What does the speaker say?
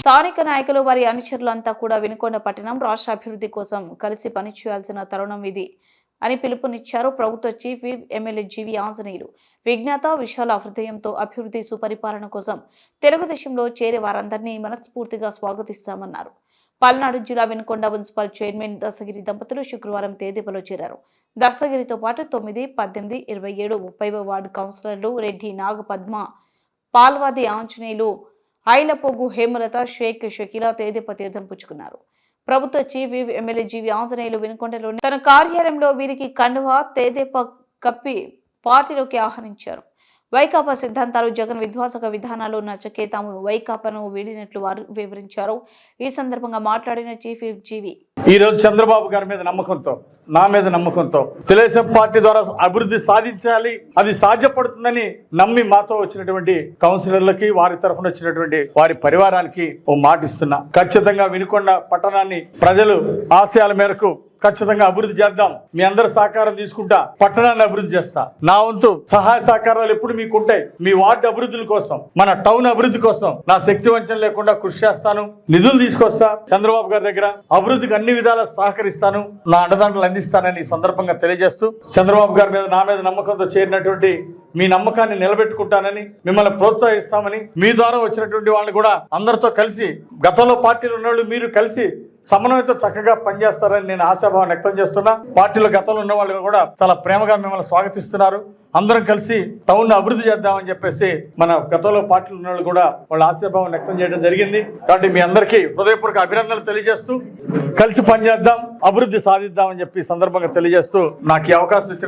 స్థానిక నాయకులు వారి అనుచరులంతా కూడా వినుకొండ పట్టణం రాష్ట్ర అభివృద్ధి కోసం కలిసి పనిచేయాల్సిన తరుణం ఇది అని పిలుపునిచ్చారు ప్రభుత్వ chief whip MLA GV Anjaneyulu. విజ్ఞాత విశాల హృదయంతో అభివృద్ధి సుపరిపాలన కోసం తెలుగుదేశంలో చేరే వారందరినీ మనస్ఫూర్తిగా స్వాగతిస్తామన్నారు. పల్నాడు జిల్లా వినుకొండ మున్సిపల్ చైర్మన్ దశగిరి దంపతులు శుక్రవారం తేదీపలో చేరారు. దశగిరితో పాటు తొమ్మిది పద్దెనిమిది ఇరవై ఏడు ముప్పై వార్డు కౌన్సిలర్లు రెడ్డి నాగ పద్మ పాల్వాది ఆంజనేయులు ఐలపోగు హేమలత షేక్ షకీలా తేదీప తీర్థం పుచ్చుకున్నారు. ప్రభుత్వ చీఫ్ ఎమ్మెల్యే జీవి ఆంజనేయులు వినుకొండలోని తన కార్యాలయంలో వీరికి కండువా తేదేప కప్పి పార్టీలోకి ఆహ్వానించారు. వైకాపా సిద్ధాంతాలు జగన్ విధ్వంసక విధానాలు నచ్చకే తాము వైకాపాను వీడినట్లు వారు వివరించారు. ఈ సందర్భంగా మాట్లాడిన చీఫ్ జీవి. ఈ రోజు చంద్రబాబు గారి మీద నమ్మకంతో నా మీద నమ్మకంతో. తెలుగుదేశం పార్టీ ద్వారా అభివృద్ధి సాధించాలి అది సాధ్యపడుతుందని నమ్మి మాతో వచ్చినటువంటి కౌన్సిలర్లకి వారి తరఫున వచ్చినటువంటి వారి పరివారానికి ఓ మాట ఇస్తున్నా. ఖచ్చితంగా వినుకొండ పట్టణాన్ని ప్రజలు ఆశయాల మేరకు ఖచ్చితంగా అభివృద్ధి చేద్దాం. మీ అందరి సహకారం తీసుకుంటా పట్టణాన్ని అభివృద్ధి చేస్తా. నా వంతు సహాయ సహకారాలు ఎప్పుడు మీకు ఉంటాయి. మీ వార్డు అభివృద్ధుల కోసం మన టౌన్ అభివృద్ధి కోసం నా శక్తి వంచన లేకుండా కృషి చేస్తాను. నిధులు తీసుకొస్తా చంద్రబాబు గారి దగ్గర. అభివృద్ధికి అన్ని విధాలా సహకరిస్తాను. నా అండదండలు అందిస్తానని ఈ సందర్భంగా తెలియజేస్తూ చంద్రబాబు గారి మీద నా మీద నమ్మకంతో చేరినటువంటి మీ నమ్మకాన్ని నిలబెట్టుకుంటానని మిమ్మల్ని ప్రోత్సహిస్తామని మీ ద్వారా వచ్చినటువంటి వాళ్ళని కూడా అందరితో కలిసి గతంలో పార్టీలు ఉన్న వాళ్ళు మీరు కలిసి సమన్వయంతో చక్కగా పనిచేస్తారని నేను ఆశాభావం వ్యక్తం చేస్తున్నా. పార్టీలో గతంలో ఉన్న వాళ్ళు కూడా చాలా ప్రేమగా మిమ్మల్ని స్వాగతిస్తున్నారు. అందరం కలిసి టౌన్ అభివృద్ధి చేద్దామని చెప్పేసి మన గతంలో పార్టీలు ఉన్న వాళ్ళు కూడా వాళ్ళ ఆశాభావం వ్యక్తం చేయడం జరిగింది. కాబట్టి మీ అందరికీ హృదయపూర్వక అభినందనలు తెలియజేస్తూ కలిసి పనిచేద్దాం అభివృద్ధి సాధిద్దామని చెప్పి సందర్భంగా తెలియజేస్తూ నాకు ఈ అవకాశం ఇచ్చిన